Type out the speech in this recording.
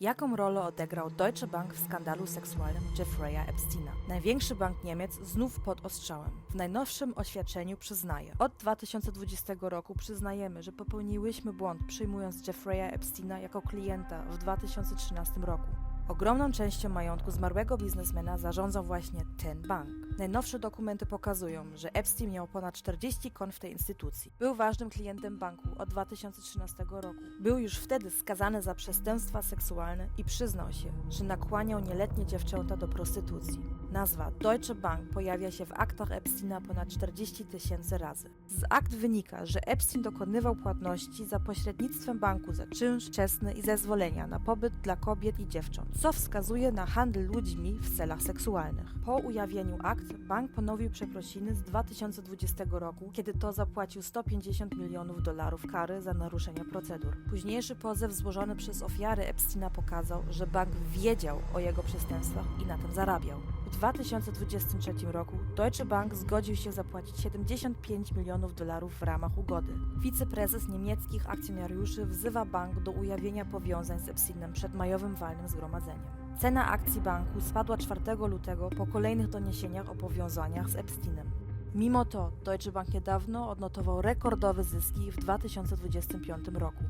Jaką rolę odegrał Deutsche Bank w skandalu seksualnym Jeffreya Epsteina? Największy bank Niemiec znów pod ostrzałem. W najnowszym oświadczeniu przyznaje: Od 2020 roku przyznajemy, że popełniłyśmy błąd przyjmując Jeffreya Epsteina jako klienta w 2013 roku. Ogromną częścią majątku zmarłego biznesmena zarządzał właśnie ten bank. Najnowsze dokumenty pokazują, że Epstein miał ponad 40 kont w tej instytucji. Był ważnym klientem banku od 2013 roku. Był już wtedy skazany za przestępstwa seksualne i przyznał się, że nakłaniał nieletnie dziewczęta do prostytucji. Nazwa Deutsche Bank pojawia się w aktach Epsteina ponad 40 tysięcy razy. Z akt wynika, że Epstein dokonywał płatności za pośrednictwem banku za czynsz czesny i zezwolenia na pobyt dla kobiet i dziewcząt, co wskazuje na handel ludźmi w celach seksualnych. Po ujawnieniu akt bank ponowił przeprosiny z 2020 roku, kiedy to zapłacił 150 milionów dolarów kary za naruszenie procedur. Późniejszy pozew złożony przez ofiary Epsteina pokazał, że bank wiedział o jego przestępstwach i na tym zarabiał. W 2023 roku Deutsche Bank zgodził się zapłacić 75 milionów dolarów w ramach ugody. Wiceprezes niemieckich akcjonariuszy wzywa bank do ujawnienia powiązań z Epsteinem przed majowym walnym zgromadzeniem. Cena akcji banku spadła 4 lutego po kolejnych doniesieniach o powiązaniach z Epsteinem. Mimo to Deutsche Bank niedawno odnotował rekordowe zyski w 2025 roku.